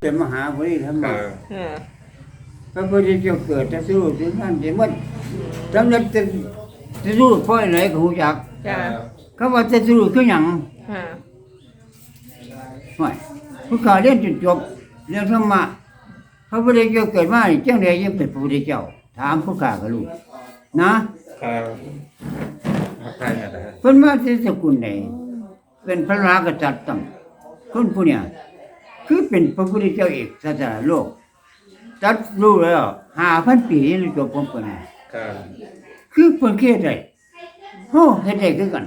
เป็นมหาบริธรรมครับค่ะพระพุทธเจ้าเกิดจะสู้ถึงท่านจะมันสำเร็จจะจะสู้เพราะอะไรก็หูจักจ้าเขาว่าจะสู้คือหยังค่ะไม่ผู้ขาเรียนจนจบเรียนธรรมะพระพุทธเจ้าเกิดมานี่จังไดยังเป็นพระพุทธเจ้า ถามผู้ขาก็รู้นะครับมาใครเนี่ยนะฮะเพิ่นมาที่สกุลไหนเป็นพระมหากษัตริย์ตั้งคนผู้เนี่ย คือเป็นพระพุทธเจ้าเอกศาสนาโลกจัดรู้แล้วห้าพันปีนี่จบพร้อมกันครับคือเพิ่นเฮ็ดได้โหเฮ็ดได้คือกัน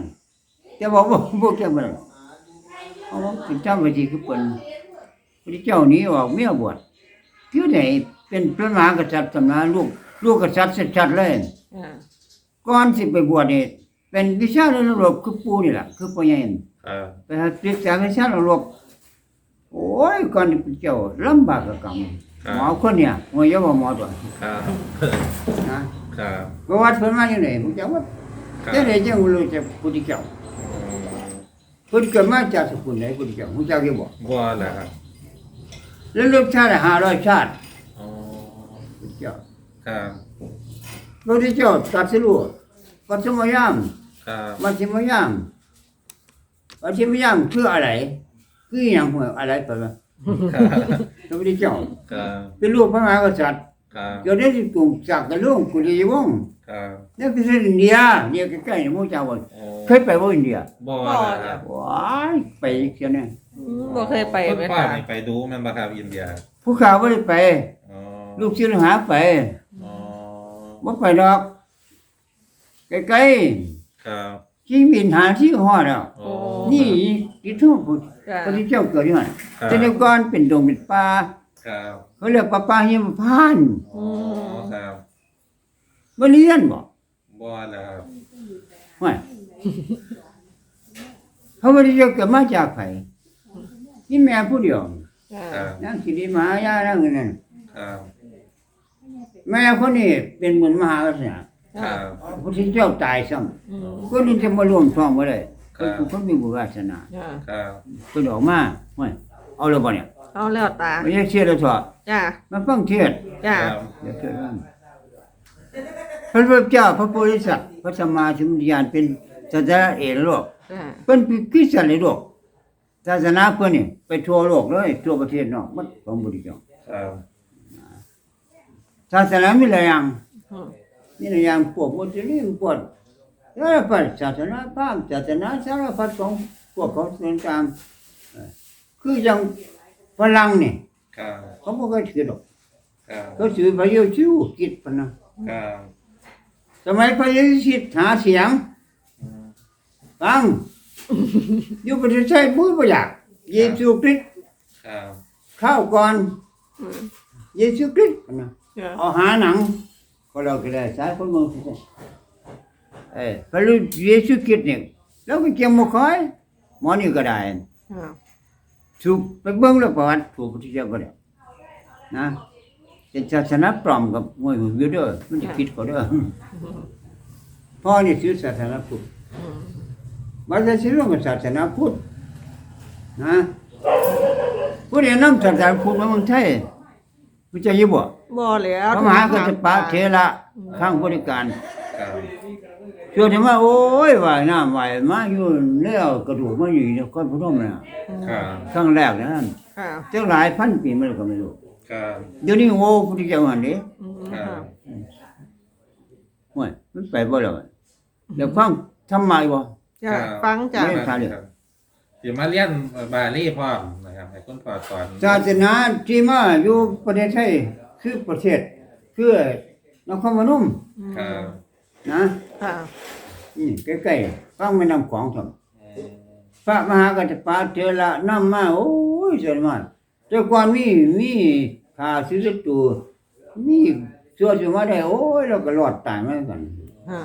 แต่บอกว่าบ่เกี่ยวกันเอาว่าเป็นเจ้าวิธีคือเพิ่นพระเจ้านี้ออกเมียบวชคือได้เป็นพระมหากษัตริย์สำนักลูกลูกกษัตริย์ชัดๆเลยค่ะก่อนสิไปบวชนี่เป็นวิชาเรื่องระบบคือปู่นี่ล่ะคือพ่อใหญ่นี่ครับไปหาศึกษาวิชาระบบ โอ้ยก่อนที่เป็นเจ้าลำบากกับกรรมหมอคนเนี่ยหมอยาว่าหมอตัวครับนะครับประวัติเพิ่นมาอยู่ไหนผมจำว่าครับแต่ไหนจังรู้จักพุทธเจ้าเพิ่นเกิดมาจากสกุลไหนพุทธเจ้าพุทธเจ้ากี่บอกบัวเหรอครับแล้วเลือกชาติห้าร้อยชาติอ๋อพุทธเจ้าครับพระพุทธเจ้าตรัสรู้ปัจจุบันยามครับมัจฉิมยามปัจฉิมยามคืออะไร คืออหย่างหัวอะไรไปวะครับพระพุทธเจ้าครับเป็นลูกพระมหากษัตริย์ครับเกิดได้ที่กรุงจักรลุงกุลีวงศ์ครับนี่คืออินเดียเนี่ยใกล้ๆนี่พระเจ้าว่าโอ้เคยไปว่าอินเดียบัวเหรอครับว้ายไปเสียเนี่ยอืมบ่เคยไปคุณไหมพ่อคะนี่ไปดูมันมาครับอินเดียผู้ข่าวไม่ได้ไป อ๋อลูกศิษย์หาไปอ๋อบ่ไปดอกใกล้ครับ ๆที่บินหาที่ฮอดแล้วโอ้นี่ที่ทุ่งพุทธจ้าพระเจ้าเกิดอยู่หั่นครับแต่ในก่อนเป็นดงเป็นป่าครับเขาเรียกป่าป่าหิมพานต์อ๋อครับบ่เรียนบ่บัวเหรอครับว่าเขาบ่ได้เจ้าเกิดมาจากไผนี่แม่ผู้เดียวจ้าครับนางสิริมหายานางนั่นครับแม่คนนี้เป็นเหมือนมหากษัตริย์ ครับ พระพุทธเจ้าตายซ้ำอืมคนนี้จะมาร่วมท้องบ่ได้ครัเพิ่นบเป็นคนมีบุญวาสนาจ้าครับเพิ่นออกมาว่าเอาแล้วบ่เนี่ยเอาแล้วตาไม่ใช่เชื่อแล้วสอจ้ามาฟังเทศน์จ้าครับ เดี๋ยวเทศน์ว่าพระพุทธเจ้าพระโพธิสัตว์พระสัมมาสัมพุทธญาณเป็นศาสนาเอกโลกจ้าเพิ่นเป็นคริสเตียนในโลกศาสนาเพิ่นนี่ไปทั่วโลกเลยทั่วประเทศนอกหมดของพุทธเจ้าครับศาสนามีหลายอย่าง อืมมีหลายอย่างพวกมุสลิมพวกสารพัดศาสนาพราหมณ์ศาสนาสารพัดของพวกเขาต่างๆเอ่อคืออย่างฝรั่งนี่ครับเขาบ่เคยถือหรอกครับเขาถือพระเยซูคริสต์พะนะครับสมัยพระเยซูคริสต์หาเสียงอืมฟังอยู่ประเทศไทยบ่บ่อยากเยซูคริสต์ครับเข้าก่อนอืมเยซูคริสต์พะนะจ้าเอาหาหนัง ก็เราก็ได้สายคนเมืองที่นั่นเอ้ยพระลูกเยซูคริสต์เนี่ยแล้วก็เกี่ยวบ่คอยหมอนี่ก็ได้จ้าถูกไปเบิ่งแล้วประวัติถูกพุทธเจ้าก็ได้นะเป็นศาสนาปลอมกับมวยหูอยู่เด้อมันจะผิดก็เด้อพ่อนี่ถือศาสนาพุทธอืมมาจากสิลงกับศาสนาพุทธนะผู้เรียนนำศาสนาพุทธมาเมืองไทยมันจะอยู่บ่ บ่แล้วพระมหากษัตริย์ปาเทระข้างบริการครับช่วงที่มาโอ้ยว่ายน้ำว่ายมาอยู่แล้วกระดูกมาอยู่ในก้อนพระนมน่ะครับครั้งแรกนะนั่นค่ะจังหลายพันปีมาแล้วก็ไม่รู้ครับเดี๋ยวนี้โอ้พุทธเจ้าอันนี้อืมครัค่ะบโอ้ยมันไปบ่แล้วเดี๋ยวฟังทำไมบ่ จ้าฟังจ้าไม่ ครับเดี๋ยวมาเรียนบาลีพร้อมนะครับให้คุณพ่อสอนศาสนาที่มาอยู่ประเทศไทย คือประเทศคือนครพนมครับนะค่ะนี่ใกล้ๆฟังแม่น้ำของซั่นอืมพระมหากษัตริย์ปาเทระนำมาโอ้ยสวยมากแต่ก่อนมีมีข้าศิษย์ตัวมีชั่วสิมาได้โอ้ยเราก็รอดตายมากันค่ะ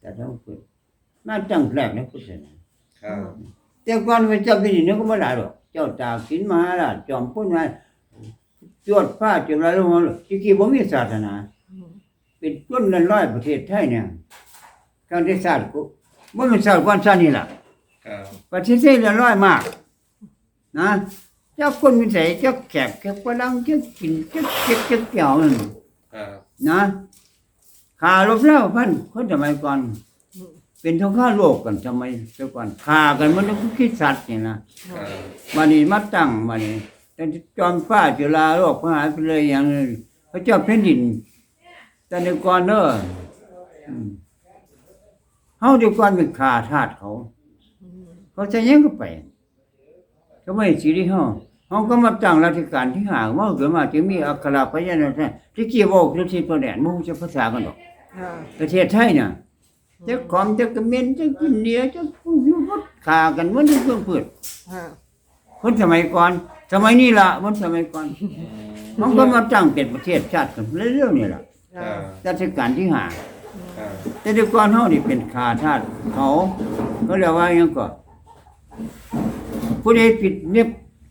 แต่ถ้าเกิดมาตั้งแรกนะพุทธศาสนาครับแต่ก่อนพระเจ้าเป็นนี่ก็บ่ได้หรอกเจ้าตากสินมหาราชจอมพ้นมา จวดผ้าจวดอะไรลงมาที่กี่บ่มีศาสนา เป็นต้นร้อยๆประเทศไทยเนี่ยการที่ศาสตร์ก็บ่มีศาสตร์ก่อนชาตินี่ล่ะครับประเทศไทยร้อยมาก นะเจ้าคนมีใส่เจ้าแขกเจ้าฝรั่งเจ้ากินเจ้าเจ็บเจ้าเกี่ยวนั่นครับนะขาลบเล่าพันคนสมัยก่อน เป็นทุกข้าโลกกันสมัยแต่ก่อนฆ่ากันมันต้องคิดสัตว์นี่นะครับมานี่มาตั้งมานี่แต่ จอมฟ้าจุฬาโลกมหาวิทยาลัยอย่างนี้พระเจ้าแผ่นดินแต่ในก่อนเนอะอืมเฮาเดียวก่อนเป็นขาทาสเขา เขาจะยังก็ไป ก็ไม่สิริเฮาเฮาก็มาตั้งราชการที่ห่างมาเกิดมาจึงมีอัคระพยัญชนะที่เกี่ยวบอกที่ที่ประเด็นมันจะภาษากันดอกค่ะประเทศไทยน่ะจะขอมจะกระเมนจะกินเนียจะอยู่บดขากันเหมันที่เพิ่นเปิดค่ะคนสมัยก่อน สมัยนี้ล่ะมันสมัยก่อนมันก็มาตั้งเป็นประเทศชาติกันเรื่อยๆนี่ล่ะครัค่ะบราชการที่ห่างครับแต่เดี๋ยวก่อนเฮานี่เป็นขาทาสเขาเขาเรียกว่าหยังก็ผู้ใดผิดเนี่ย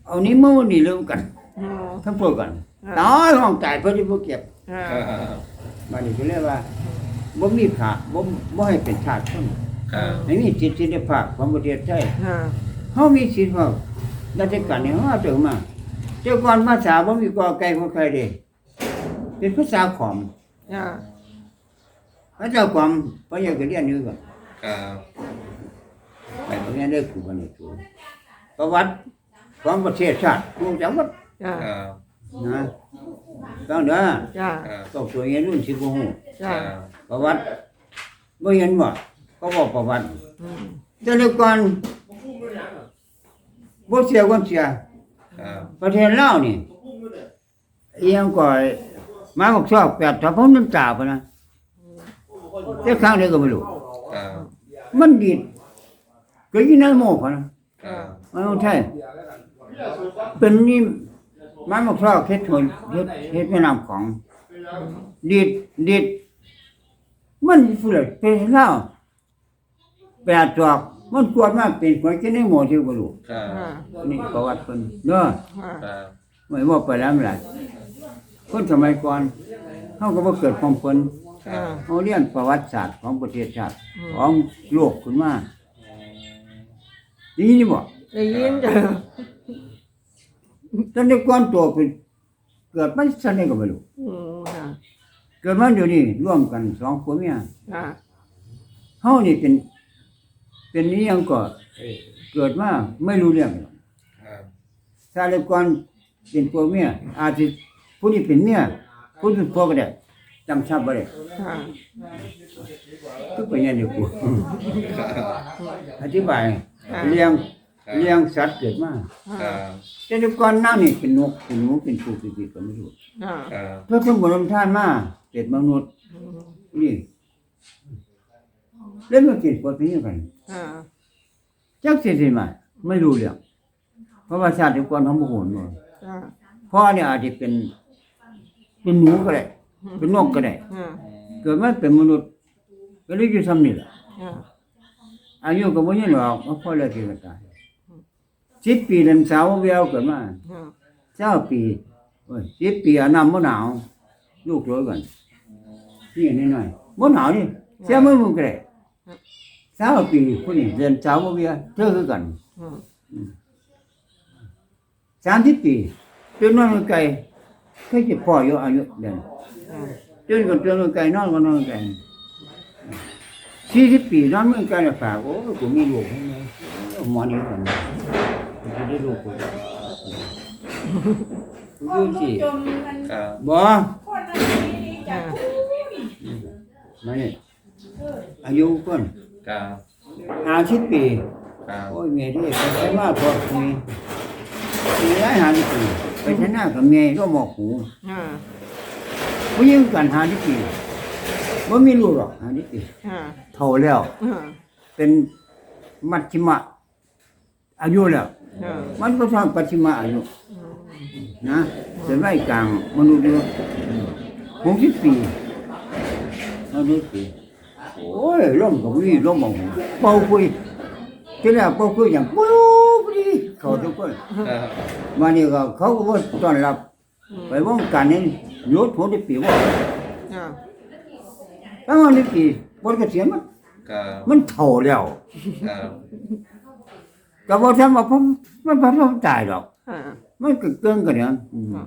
เอานี้มือนี่เริ่มกันอืมทั้งพวกกันตายห้องตายเพื่อที่พวกเก็บค่ะครับมานี่ก็เรียกว่าบ่มีขาบ่บ่ให้เป็นชาติคนครับให้มีสิทธิในภาคของประเทศไทยค่ะเฮามีสิทธิ์ว่า ราชการเนี่ยเฮาเจอมาเจ้าก่อนภาษาบ่มีกอไก่ของใครเด้เป็นภาษาขอมค่ะพระเจ้าขอมพระยาก็เรียนอยู่ก่อนครับไปตรงนี้ได้คือวันนี้คือประวัติของประเทศชาติรู้จักหมดค่ะครับนะฟังเด้อจ้าครับต้องสวยเงี้ยรุ่นสิบโมงคจ้ารับประวัติบ่เห็นบ่ก็บอกประวัติอืมแต่เดี๋ยวก่อน บ่เสียคนเสีย ครับ ประเทศลาวนี่เอียงก่อยมาบอกชอบแปดถ้าผมน้ำตาพะนะแต่ครั้งเดียวก็ไม่รู้ ครับ มันดีดก็ยินนั่นโมพะนะครับ มันใช่เป็นนี่มาบอกชอบเฮ็ดถนเฮ็ดเฮ็ดแม่น้ำของ ดีดดีดมันฟูเลยเป็นลาวแปดจอก มันกวดมากเป็นหัวกินได้หมดที่บ่รู้ครับค่ะนี่ประวัติเพิ่นเด้อค่ะครับไม่ว่าไปแล้วไม่ไรคนสมัยก่อนเขาก็บ่เกิดความเพิ่นครับเขาเรียนประวัติศาสตร์ของประเทศชาติของโลกขึ้นมาดีนี่บ่ได้ยินจ้ะตอนนี้ก่อนตัวเป็นเกิดมาสันนี่ก็ไม่รู้อืมค่ะเกิดมาเดี๋ยวนี้ร่วมกันสองผัวเมียค่ะเฮานี่เป็น เป็นนี้ยังก็เกิดมาไม่รู้เรื่องหรอกครับถ้าเด็กก่อนเป็นผัวเมียอาจจะผู้นี้เป็นเมียผู้นี้เป็นผัวก็ได้จำชับบ่ได้ค่ะทุกปัญญาเดียวกูอธิบายค่ะเลี้ยงเลี้ยงสัตว์เกิดมาครัค่ะบแต่เดี๋ยวก่อนหน้านี่เป็นนกเป็นหนูเป็นผู้เป็นปีก็ไม่รู้ค่ะครับเพื่อทั้งหมดลำท่านมาเป็นมนุษย์อืมนี่เล่นมากินปวดเป็นยังไงค่ะ จักสิสิมาไม่รู้เรื่องเพราะว่าชาติก่อนเขาโมโหนมาค่ะพ่อเนี่ยอาจจะเป็นเป็นหนูก็ได้เป็นนกก็ได้ค่ะเกิดมาเป็นมนุษย์ ก็เลยอยู่ซ้ำนี่แหละค่ะอายุก็บ่ยืนหรอกเอาพ่อเลยที่ก็ตายสิบปีเดือนสาวเวียวเกิดมาค่ะเจ้าปีโอ้ยสิบปีอาน้ำมะหนาวลูกรวยกันนี่นิดหน่อยมะหนาวนี่เสียมือมึงก็ได้ เจ้าปีผู้นี้เดือนสาวเวียเธอคือกันอืมสามสิบปีจนนอนไกลเคยจะพ่ออยู่อายุเดือนค่ะจนกันจนไกลนอนก็นอนไกลสี่สิบปีนอนเมืองไกลฝากโอ้ยกูมีลูกให้ไหมหมอนี่กันจะได้ลูกกูกูดูสิจมมันครับบ่คนอันนี้นี่จะค่ะมานี่อายุคน ครับห้าสิบปีครับโอ้ยเมียที่ไปใช้มาพอมีมีหลายห้าสิบปีไปชนะกับเมียก็หมอกหูค่ะผู้หญิงกันห้าสิบปีบ่มีลูกหรอกห้าสิบปีค่ะเท่าแล้วค่ะเป็นมัชชิมะ อายุแล้วค่ะมันก็ทำปัจฉิมะอายุอืมนะเป็นไว้กลางมนุษย์อยู่หกสิบปีมนุษย์ปี โอ้ยร่มกับวิ่งร่มมองเป่าคุยที่แรกเป่าคุยอย่างปุ๊บดีเขาทุกคนครับมานี่ก็เขาก็บ่ต้อนรับ ไปวงการนี้ยศหัวได้ปีว่าค่ะตั้งวันนี้ปีบนเกษียณมันครับมันเท่าแล้วครับก็บ่ทำว่าผมมันบ่ทำตายหรอกค่ะมันก็เกินกันเนี่ยอืมค่ะ